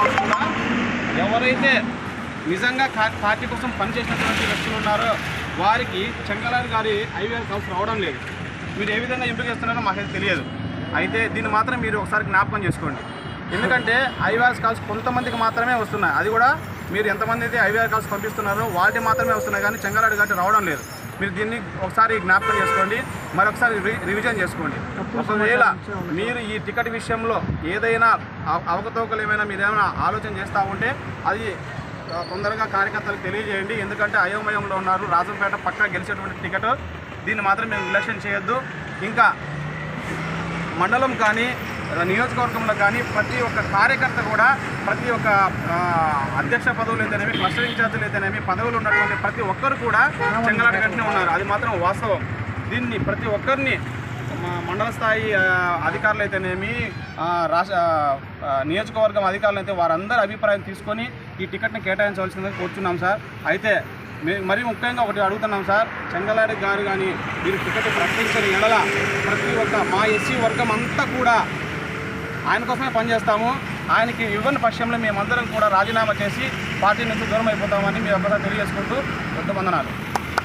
కాకుండా ఎవరైతే నిజంగా పార్టీ కోసం పనిచేసినటువంటి వ్యక్తులు ఉన్నారో వారికి చెంగలారి గారి ఐవీఆర్ కాల్స్ రావడం లేదు. మీరు ఏ విధంగా ఎంపిక చేస్తున్నారో మాకైతే తెలియదు. అయితే దీన్ని మాత్రం మీరు ఒకసారి జ్ఞాపకం చేసుకోండి. ఎందుకంటే ఐవీఆర్ కాల్స్ కొంతమందికి మాత్రమే వస్తున్నాయి. అది కూడా మీరు ఎంతమంది అయితే ఐవీఆర్ కాల్స్ పంపిస్తున్నారో వాటి మాత్రమే వస్తున్నాయి. కానీ చెంగలాడు గారి రావడం లేదు. మీరు దీన్ని ఒకసారి జ్ఞాపకం చేసుకోండి మరొకసారి రివిజన్ చేసుకోండి. ఒకవేళ మీరు ఈ టికెట్ విషయంలో ఏదైనా అవ- అవకతవకలు ఏమైనా మీరు ఏమైనా ఆలోచన చేస్తూ ఉంటే అది తొందరగా కార్యకర్తలకు తెలియజేయండి. ఎందుకంటే అయోమయంలో ఉన్నారు. రాజంపేట పక్కా గెలిచేటువంటి టికెట్. దీన్ని మాత్రం మేము విలక్షన్ చేయొద్దు. ఇంకా మండలం కానీ నియోజకవర్గంలో కానీ ప్రతి ఒక్క కార్యకర్త కూడా ప్రతి ఒక్క అధ్యక్ష పదవులు అయితేనేమి క్లస్టర్ ఇన్ఛార్జీలు అయితేనేమి పదవులు ఉన్నటువంటి ప్రతి ఒక్కరు కూడా చెంగలాట ఉన్నారు. అది మాత్రం వాస్తవం. దీన్ని ప్రతి ఒక్కరిని మండల స్థాయి అధికారులు అయితేనేమి రాష్ట్ర నియోజకవర్గం అధికారులు అయితే వారందరి అభిప్రాయం తీసుకొని ఈ టికెట్ని కేటాయించవలసిందిగా కోరుచున్నాం సార్. అయితే మేము మరీ ముఖ్యంగా ఒకటి అడుగుతున్నాం సార్. చెంగలాడి గారు కానీ మీరు టికెట్ ప్రకటించిన ఎడల ప్రతి ఒక్క మా ఎస్సీ వర్గం అంతా కూడా ఆయన కోసమే పనిచేస్తాము. ఆయనకి ఇవ్వని పక్షంలో మేమందరం కూడా రాజీనామా చేసి పార్టీ నుంచి దూరం అయిపోతామని మేము ఒకసారి తెలియజేసుకుంటూ పెద్ద వందనాలు.